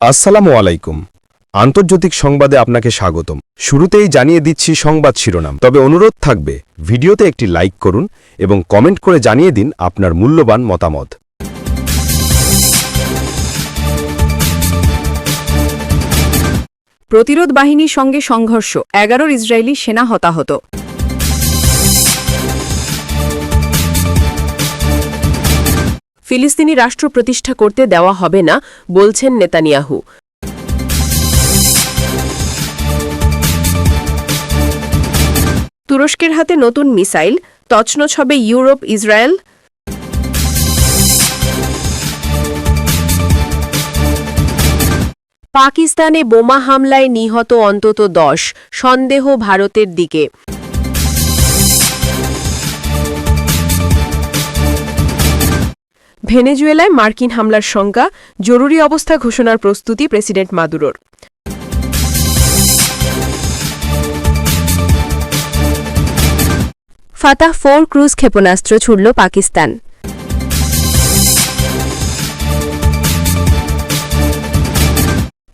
আসসালামু আলাইকুম। আন্তর্জাতিক সংবাদে আপনাকে স্বাগতম। শুরুতেই জানিয়ে দিচ্ছি সংবাদ শিরোনাম। তবে অনুরোধ থাকবে, ভিডিওতে একটি লাইক করুন এবং কমেন্ট করে জানিয়ে দিন আপনার মূল্যবান মতামত। প্রতিরোধ বাহিনীর সঙ্গে সংঘর্ষ। এগারোর ইসরায়েলি সেনা হতাহত। ফিলিস্তিনি রাষ্ট্র প্রতিষ্ঠা করতে দেওয়া হবে না, বলছেন নেতানিয়াহু। তুরস্কের হাতে নতুন মিসাইল, তছনছ হবে ইউরোপ, ইসরায়েল। পাকিস্তানে বোমা হামলায় নিহত অন্তত দশ, সন্দেহ ভারতের দিকে। ভেনেজুয়েলায় মার্কিন হামলার শঙ্কা জরুরি অবস্থা ঘোষণার প্রস্তুতি প্রেসিডেন্ট মাদুরোর। ফাতাহ ফোর ক্রুজ ক্ষেপণাস্ত্র ছুড়ল পাকিস্তান।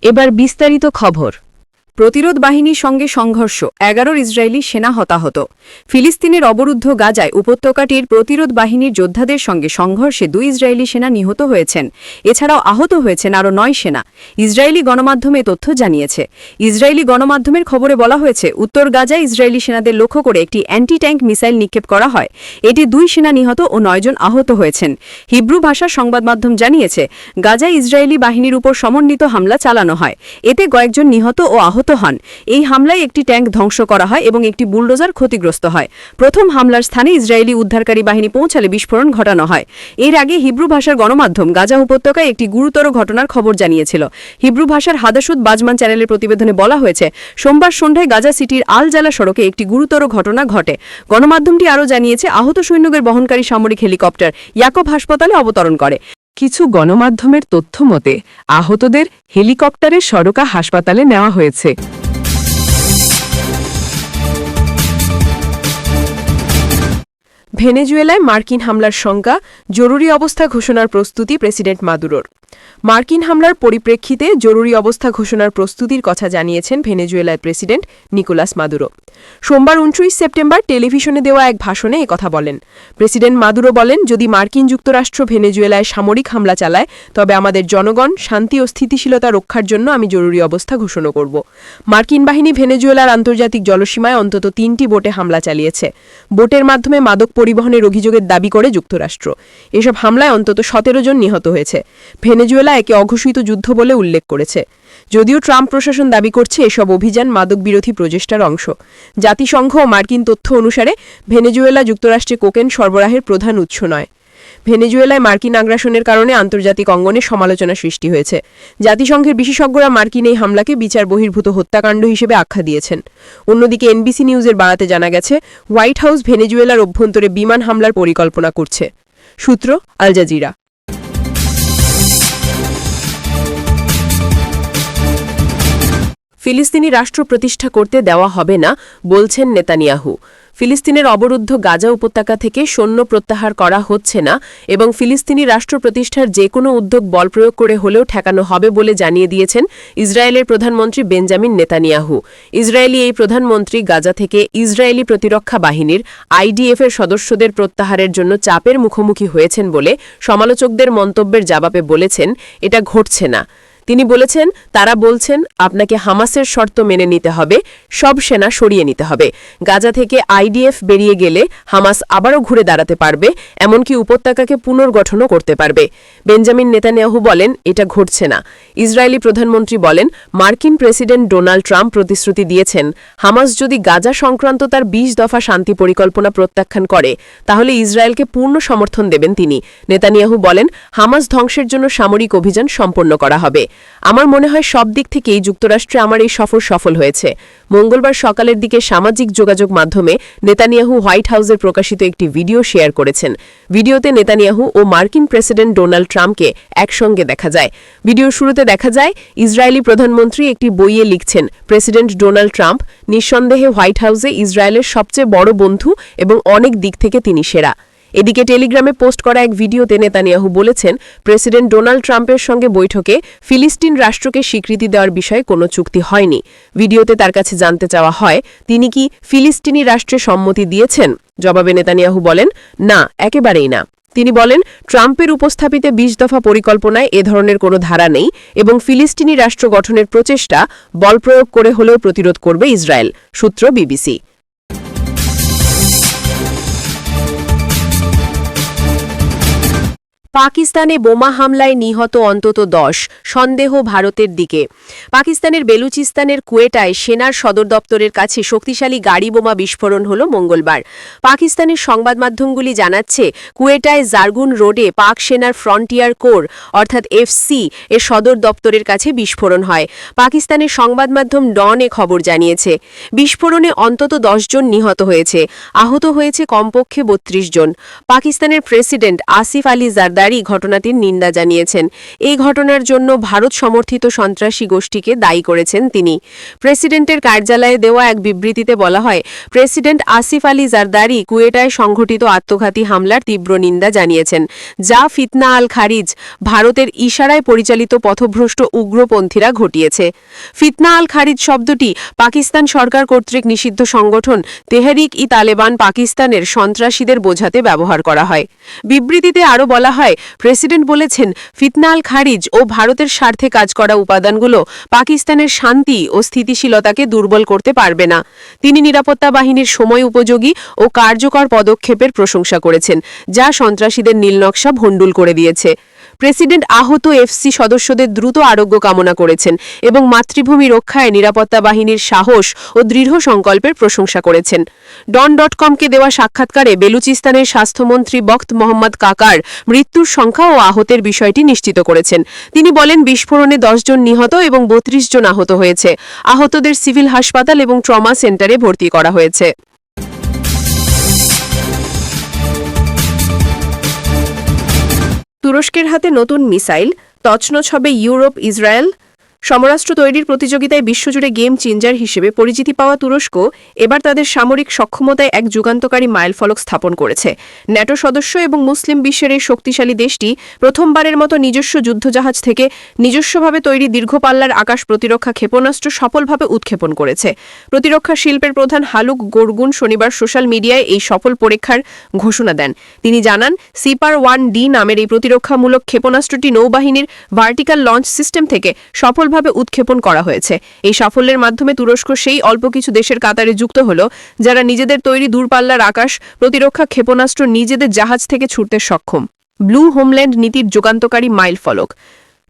এবার বিস্তারিত খবর। প্রতিরোধ বাহিনীর সঙ্গে সংঘর্ষ, এগারোর ইসরায়েলি সেনা হতাহত। ফিলিস্তিনের অবরুদ্ধ গাজায় উপত্যকাটির প্রতিরোধ বাহিনীর যোদ্ধাদের সঙ্গে সংঘর্ষে দুই ইসরায়েলি সেনা নিহত হয়েছেন। এছাড়াও আহত হয়েছেন আরও নয় সেনা। ইসরায়েলি গণমাধ্যমে তথ্য জানিয়েছে। ইসরায়েলি গণমাধ্যমের খবরে বলা হয়েছে, উত্তর গাজায় ইসরায়েলি সেনাদের লক্ষ্য করে একটি অ্যান্টি ট্যাঙ্ক মিসাইল নিক্ষেপ করা হয়। এটি দুই সেনা নিহত ও নয়জন আহত হয়েছেন। হিব্রু ভাষার সংবাদ মাধ্যম জানিয়েছে, গাজায় ইসরায়েলি বাহিনীর উপর সমন্বিত হামলা চালানো হয়। এতে কয়েকজন নিহত ও আহত হন। এই হামলায় একটি ট্যাঙ্ক ধ্বংস করা হয় এবং একটি বুলডোজার ক্ষতিগ্রস্ত হয়। প্রথম হামলার স্থানে ইসরায়েলি উদ্ধারকারী বাহিনী পৌঁছালে বিস্ফোরণ ঘটানো হয়। এর আগে হিব্রু ভাষার গণমাধ্যম গাজা উপত্যকায় একটি গুরুতর ঘটনার খবর জানিয়েছিল। হিব্রু ভাষার হাদাসুদ বাজমান চ্যানেলের প্রতিবেদনে বলা হয়েছে, সোমবার সন্ধ্যায় গাজা সিটির আল জালা সড়কে একটি গুরুতর ঘটনা ঘটে। গণমাধ্যমটি আরও জানিয়েছে, আহত সৈন্যদের বহনকারী সামরিক হেলিকপ্টার ইয়াকব হাসপাতালে অবতরণ করে। কিছু গণমাধ্যমের তথ্য মতে, আহতদের হেলিকপ্টারে সরকা হাসপাতালে নেওয়া হয়েছে। ভেনেজুয়েলায় মার্কিন হামলার শঙ্কা জরুরি অবস্থা ঘোষণার প্রস্তুতি প্রেসিডেন্ট মাদুরোর। মার্কিন হামলার পরিপ্রেক্ষিতে জরুরি অবস্থা ঘোষণার প্রস্তুতির কথা জানিয়েছেন ভেনেজুয়েলার প্রেসিডেন্ট নিকোলাস মাদুরো। সোমবার উনত্রিশ সেপ্টেম্বর টেলিভিশনে দেওয়া এক ভাষণে কথা বলেন। প্রেসিডেন্ট মাদুরো বলেন, যদি মার্কিন যুক্তরাষ্ট্র ভেনেজুয়েলায় সামরিক হামলা চালায়, তবে আমাদের জনগণ শান্তি ও স্থিতিশীলতা রক্ষার জন্য আমি জরুরি অবস্থা ঘোষণা করব। মার্কিন বাহিনী ভেনেজুয়েলার আন্তর্জাতিক জলসীমায় অন্তত তিনটি বোটে হামলা চালিয়েছে। বোটের মাধ্যমে মাদক পরিবহনের অভিযোগের দাবি করে যুক্তরাষ্ট্র। এসব হামলায় অন্তত সতেরো জন নিহত হয়েছে। ভেনেজুয়েলা একে অঘোষিত যুদ্ধ বলে উল্লেখ করেছে। যদিও ট্রাম্প প্রশাসন দাবি করছে, এসব অভিযান মাদক বিরোধী প্রচেষ্টার অংশ। জাতিসংঘ ও মার্কিন তথ্য অনুসারে, ভেনেজুয়েলা যুক্তরাষ্ট্রে কোকেন সরবরাহের প্রধান উৎস নয়। ভেনেজুয়েলায় মার্কিন আগ্রাসনের কারণে আন্তর্জাতিক অঙ্গনে সমালোচনা সৃষ্টি হয়েছে। জাতিসংঘের বিশেষজ্ঞরা মার্কিন এই হামলাকে বিচার বহির্ভূত হত্যাকাণ্ড হিসেবে আখ্যা দিয়েছেন। অন্যদিকে এনবিসি নিউজের বাড়াতে জানা গেছে, হোয়াইট হাউস ভেনেজুয়েলার অভ্যন্তরে বিমান হামলার পরিকল্পনা করছে। সূত্র আল জাজিরা। ফিলিস্তিনি রাষ্ট্র প্রতিষ্ঠা করতে দেওয়া হবে না, বলছেন নেতানিয়াহু। ফিলিস্তিনের অবরুদ্ধ গাজা উপত্যকা থেকে সৈন্য প্রত্যাহার করা হচ্ছে না এবং ফিলিস্তিনি রাষ্ট্র প্রতিষ্ঠার যে কোনো উদ্যোগ বল প্রয়োগ করে হলেও ঠেকানো হবে বলে জানিয়ে দিয়েছেন ইসরায়েলের প্রধানমন্ত্রী বেঞ্জামিন নেতানিয়াহু। ইসরায়েলি এই প্রধানমন্ত্রী গাজা থেকে ইসরায়েলি প্রতিরক্ষা বাহিনীর আইডিএফের সদস্যদের প্রত্যাহারের জন্য চাপের মুখোমুখি হয়েছেন বলে সমালোচকদের মন্তব্যের জবাবে বলেছেন, এটা ঘটছে না। তিনি বলেছেন, তারা বলছেন, আপনাকে হামাসের শর্ত মেনে নিতে হবে, সব সেনা সরিয়ে নিতে হবে। গাজা থেকে আইডিএফ বেরিয়ে গেলে হামাস আবারও ঘুরে দাঁড়াতে পারবে, এমনকি উপত্যকাকে পুনর্গঠনও করতে পারবে। বেঞ্জামিন নেতানিয়াহু বলেন, এটা ঘটছে না। ইসরায়েলি প্রধানমন্ত্রী বলেন, মার্কিন প্রেসিডেন্ট ডোনাল্ড ট্রাম্প প্রতিশ্রুতি দিয়েছেন, হামাস যদি গাজা সংক্রান্ত তার বিশ দফা শান্তি পরিকল্পনা প্রত্যাখ্যান করে, তাহলে ইসরায়েলকে পূর্ণ সমর্থন দেবেন তিনি। নেতানিয়াহু বলেন, হামাস ধ্বংসের জন্য সামরিক অভিযান সম্পন্ন করা হবে। আমার মনে হয় সব দিক থেকেই যুক্তরাষ্ট্রে আমার এই সফর সফল হয়েছে। মঙ্গলবার সকালের দিকে সামাজিক যোগাযোগ মাধ্যমে নেতানিয়াহু হোয়াইট হাউসের প্রকাশিত একটি ভিডিও শেয়ার করেছেন। ভিডিওতে নেতানিয়াহু ও মার্কিন প্রেসিডেন্ট ডোনাল্ড ট্রাম্পকে একসঙ্গে দেখা যায়। ভিডিওর শুরুতে দেখা যায়, ইসরায়েলি প্রধানমন্ত্রী একটি বইয়ে লিখছেন, প্রেসিডেন্ট ডোনাল্ড ট্রাম্প নিঃসন্দেহে হোয়াইট হাউসে ইসরায়েলের সবচেয়ে বড় বন্ধু এবং অনেক দিক থেকে তিনি সেরা। এদিকে টেলিগ্রামে পোস্ট করা এক ভিডিওতে নেতানিয়াহু বলেছেন, প্রেসিডেন্ট ডোনাল্ড ট্রাম্পের সঙ্গে বৈঠকে ফিলিস্তিন রাষ্ট্রকে স্বীকৃতি দেওয়ার বিষয়ে কোনো চুক্তি হয়নি। ভিডিওতে তার কাছে জানতে চাওয়া হয়, তিনি কি ফিলিস্তিনি রাষ্ট্রে সম্মতি দিয়েছেন? জবাবে নেতানিয়াহু বলেন, না, একেবারেই না। তিনি বলেন, ট্রাম্পের উপস্থাপিত বিশ দফা পরিকল্পনায় এ ধরনের কোনো ধারা নেই এবং ফিলিস্তিনি রাষ্ট্র গঠনের প্রচেষ্টা বলপ্রয়োগ করে হলেও প্রতিরোধ করবে ইসরায়েল, সূত্র বিবিসি। পাকিস্তানে বোমা হামলায় নিহত অন্তত দশ, সন্দেহ ভারতের দিকে। পাকিস্তানের বেলুচিস্তানের কুয়েটায় সেনার সদর দপ্তরের কাছে শক্তিশালী গাড়ি বোমা বিস্ফোরণ হল মঙ্গলবার। পাকিস্তানের সংবাদ মাধ্যমগুলি জানাচ্ছে, কুয়েটায় জারগুন রোডে পাক সেনার ফ্রন্টিয়ার কোর, অর্থাৎ এফসি, এর সদর দপ্তরের কাছে বিস্ফোরণ হয়। পাকিস্তানের সংবাদ মাধ্যম ডন এ খবর জানিয়েছে, বিস্ফোরণে অন্তত জন নিহত হয়েছে। আহত হয়েছে কমপক্ষে বত্রিশ জন। পাকিস্তানের প্রেসিডেন্ট আসিফ আলী জারদারি ঘটনাটির নিন্দা জানিয়েছেন। এই ঘটনার জন্য ভারত সমর্থিত সন্ত্রাসী গোষ্ঠীকে দায়ী করেছেন তিনি। প্রেসিডেন্টের কার্যালয়ে দেওয়া এক বিবৃতিতে বলা হয়, প্রেসিডেন্ট আসিফ আলী জারদারি কুয়েটায় সংঘটিত আত্মঘাতী হামলার তীব্র নিন্দা জানিয়েছেন। যা ফিতনা আল খারিজ, ভারতের ইশারায় পরিচালিত পথভ্রষ্ট উগ্রপন্থীরা ঘটিয়েছে। ফিতনা আল খারিজ শব্দটি পাকিস্তান সরকার কর্তৃক নিষিদ্ধ সংগঠন তেহরিক ই তালেবান পাকিস্তানের সন্ত্রাসীদের বোঝাতে ব্যবহার করা হয়। বিবৃতিতে আরও বলা হয় প্রেসিডেন্ট বলেছেন, ফিতনাল খারিজ ও ভারতের স্বার্থে কাজ করা উপাদানগুলো পাকিস্তানের শান্তি ও স্থিতিশীলতাকে দুর্বল করতে পারবে না। তিনি নিরাপত্তা বাহিনীর সময় উপযোগী ও কার্যকর পদক্ষেপের প্রশংসা করেছেন, যা সন্ত্রাসীদের নীলনকশা ভণ্ডুল করে দিয়েছে। প্রেসিডেন্ট আহত এফসি সদস্যদের দ্রুত আরোগ্য কামনা করেছেন এবং মাতৃভূমি রক্ষায় নিরাপত্তা বাহিনীর সাহস ও দৃঢ় সংকল্পের প্রশংসা করেছেন। ডন ডট কমকে দেওয়া সাক্ষাৎকারে বেলুচিস্তানের স্বাস্থ্যমন্ত্রী বক্ত মোহাম্মদ কাকার মৃত্যুর সংখ্যা ও আহতের বিষয়টি নিশ্চিত করেছেন। তিনি বলেন, বিস্ফোরণে দশজন নিহত এবং বত্রিশ জন আহত হয়েছে। আহতদের সিভিল হাসপাতাল এবং ট্রমা সেন্টারে ভর্তি করা হয়েছে। তুরস্কের হাতে নতুন মিসাইল তছনছ হবে ইউরোপ ইসরায়েল সমরাস্ত্র তৈরির প্রতিযোগিতায় বিশ্বজুড়ে গেম চেঞ্জার হিসেবে পরিচিতি পাওয়া তুরস্ক এবার তাদের সামরিক সক্ষমতায় এক যুগান্তকারী মাইলফলক স্থাপন করেছে। ন্যাটো সদস্য এবং মুসলিম বিশ্বের এই শক্তিশালী দেশটি প্রথমবারের মতো নিজস্ব যুদ্ধজাহাজ থেকে নিজস্বভাবে তৈরি দীর্ঘপাল্লার আকাশ প্রতিরক্ষা ক্ষেপণাস্ত্র সফলভাবে উৎক্ষেপণ করেছে। প্রতিরক্ষা শিল্পের প্রধান হালুক গোরগুন শনিবার সোশ্যাল মিডিয়ায় এই সফল পরীক্ষার ঘোষণা দেন। তিনি জানান, সিপার ওয়ান ডি নামের এই প্রতিরক্ষামূলক ক্ষেপণাস্ত্রটি নৌবাহিনীর ভার্টিক্যাল লঞ্চ সিস্টেম থেকে সফলভাবে উৎক্ষেপণ করা হয়েছে। এই সাফল্যের মাধ্যমে তুরস্ক সেই অল্প কিছু দেশের কাতারে যুক্ত হল, যারা নিজেদের তৈরি দূরপাল্লার আকাশ, প্রতিরক্ষা ক্ষেপণাস্ত্র, নিজেদের জাহাজ থেকে ছুটতে সক্ষম। ব্লু হোমল্যান্ড নীতির যুগান্তকারী মাইল ফলক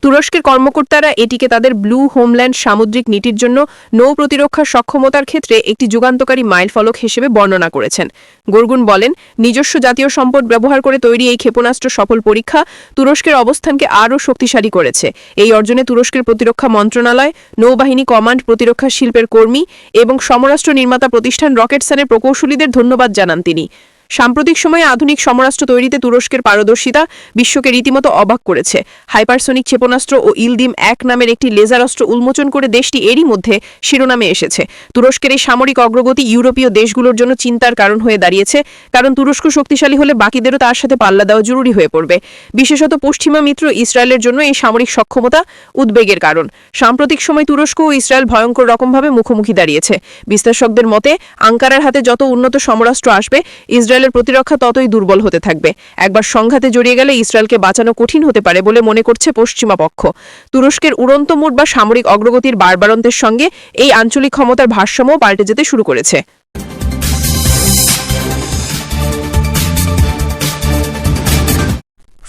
তুরস্কের কর্মকর্তারা এটিকে তাদের ব্লু হোমল্যান্ড সামুদ্রিক নীতির জন্য নৌ প্রতিরক্ষার সক্ষমতার ক্ষেত্রে একটি যুগান্তকারী মাইলফলক হিসেবে বর্ণনা করেছেন। গোরগুন বলেন, নিজস্ব জাতীয় সম্পদ ব্যবহার করে তৈরি এই ক্ষেপণাস্ত্র সফল পরীক্ষা তুরস্কের অবস্থানকে আরও শক্তিশালী করেছে। এই অর্জনে তুরস্কের প্রতিরক্ষা মন্ত্রণালয়, নৌবাহিনী কমান্ড প্রতিরক্ষা শিল্পের কর্মী এবং সমরাষ্ট্র নির্মাতা প্রতিষ্ঠান রকেটসানের প্রকৌশলীদের ধন্যবাদ জানান তিনি। সাম্প্রতিক সময়ে আধুনিক সমরাষ্ট্র তৈরিতে তুরস্কের পারদর্শিতা বিশ্বকে রীতিমতো অবাক করেছে। হাইপারসোনিক ক্ষেপণাস্ত্র ও ইলদিম এক নামের একটি লেজার অস্ত্র উন্মোচন করে দেশটি এরই মধ্যে শিরোনামে এসেছে। তুরস্কের এই সামরিক অগ্রগতি ইউরোপীয় দেশগুলোর জন্য চিন্তার কারণ হয়ে দাঁড়িয়েছে, কারণ তুরস্ক শক্তিশালী হলে বাকিদেরও তার সাথে পাল্লা দেওয়া জরুরি হয়ে পড়বে। বিশেষত পশ্চিমা মিত্র ইসরায়েলের জন্য এই সামরিক সক্ষমতা উদ্বেগের কারণ। সাম্প্রতিক সময় তুরস্ক ও ইসরায়েল ভয়ঙ্কর রকমভাবে মুখোমুখি দাঁড়িয়েছে। বিশ্লেষকদের মতে, আঙ্কারার হাতে যত উন্নত সমরাষ্ট্র আসবে ইসরায়েলের প্রতিরক্ষা ততই দুর্বল হতে থাকবে। একবার সংঘাতে জড়িয়ে গেলে ইসরায়েলকে বাঁচানো কঠিন হতে পারে বলে মনে করছে পশ্চিমা পক্ষ। তুরস্কের উড়ন্ত মোট বা সামরিক অগ্রগতির বারবারন্তের সঙ্গে এই আঞ্চলিক ক্ষমতার ভারসাম্য পাল্টে যেতে শুরু করেছে।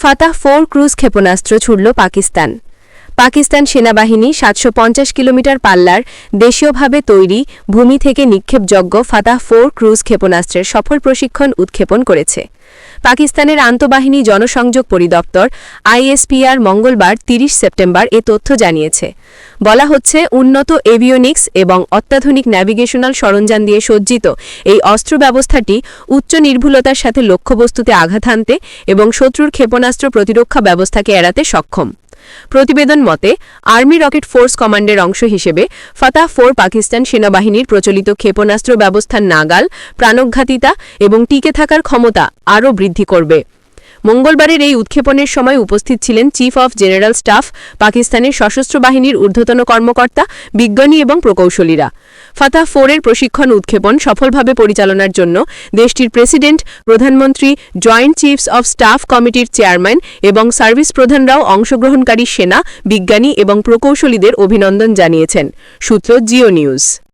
ফাতাহ ফোর ক্রুজ ক্ষেপণাস্ত্র ছুড়ল পাকিস্তান। পাকিস্তান সেনাবাহিনী সাতশো পঞ্চাশ কিলোমিটার পাল্লার দেশীয়ভাবে তৈরি ভূমি থেকে নিক্ষেপযোগ্য ফাতাহ ফোর ক্রুজ ক্ষেপণাস্ত্রের সফল প্রশিক্ষণ উৎক্ষেপণ করেছে। পাকিস্তানের আন্তঃবাহিনী জনসংযোগ পরিদপ্তর আইএসপিআর মঙ্গলবার ৩০ সেপ্টেম্বর এ তথ্য জানিয়েছে। বলা হচ্ছে, উন্নত এভিওনিক্স এবং অত্যাধুনিক ন্যাভিগেশনাল সরঞ্জাম দিয়ে সজ্জিত এই অস্ত্র ব্যবস্থাটি উচ্চ নির্ভুলতার সাথে লক্ষ্যবস্তুতে আঘাত হানতে এবং শত্রুর ক্ষেপণাস্ত্র প্রতিরক্ষা ব্যবস্থাকে এড়াতে সক্ষম। প্রতিবেদন মতে, আর্মি রকেট ফোর্স কমান্ডের অংশ হিসেবে ফাতাহ ফোর পাকিস্তান সেনাবাহিনীর প্রচলিত ক্ষেপণাস্ত্র ব্যবস্থার নাগাল, প্রাণঘাতিতা এবং টিকে থাকার ক্ষমতা আরও বৃদ্ধি করবে। মঙ্গলবারের এই উৎক্ষেপণের সময় উপস্থিত ছিলেন চিফ অফ জেনারেল স্টাফ পাকিস্তানের সশস্ত্র বাহিনীর ঊর্ধ্বতন কর্মকর্তা, বিজ্ঞানী এবং প্রকৌশলীরা। ফাতাহ ফোরের প্রশিক্ষণ উৎক্ষেপণ সফলভাবে পরিচালনার জন্য দেশটির প্রেসিডেন্ট, প্রধানমন্ত্রী, জয়েন্ট চিফস অফ স্টাফ কমিটির চেয়ারম্যান এবং সার্ভিস প্রধানরাও অংশগ্রহণকারী সেনা, বিজ্ঞানী এবং প্রকৌশলীদের অভিনন্দন জানিয়েছেন। সূত্র জিও নিউজ।